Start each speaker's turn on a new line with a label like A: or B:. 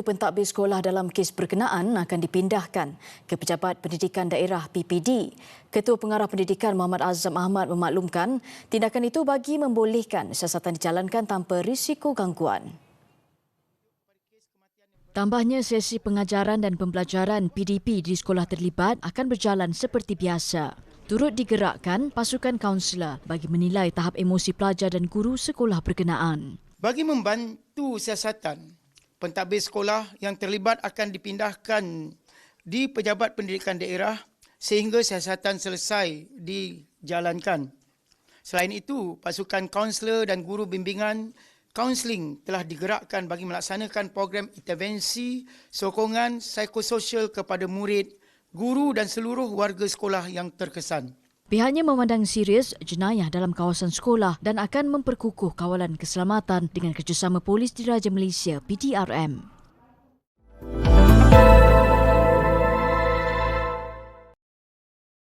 A: Pentadbir sekolah dalam kes berkenaan akan dipindahkan ke Pejabat Pendidikan Daerah PPD. Ketua Pengarah Pendidikan Muhammad Azam Ahmad memaklumkan tindakan itu bagi membolehkan siasatan dijalankan tanpa risiko gangguan. Tambahnya sesi pengajaran dan pembelajaran PDP di sekolah terlibat akan berjalan seperti biasa. Turut digerakkan pasukan kaunselor bagi menilai tahap emosi pelajar dan guru sekolah berkenaan.
B: Bagi membantu siasatan, pentadbir sekolah yang terlibat akan dipindahkan di Pejabat Pendidikan Daerah sehingga siasatan selesai dijalankan. Selain itu, pasukan kaunselor dan guru bimbingan kaunseling telah digerakkan bagi melaksanakan program intervensi sokongan psikososial kepada murid, guru dan seluruh warga sekolah yang terkesan.
A: Pihaknya memandang serius jenayah dalam kawasan sekolah dan akan memperkukuh kawalan keselamatan dengan kerjasama Polis Diraja Malaysia PDRM.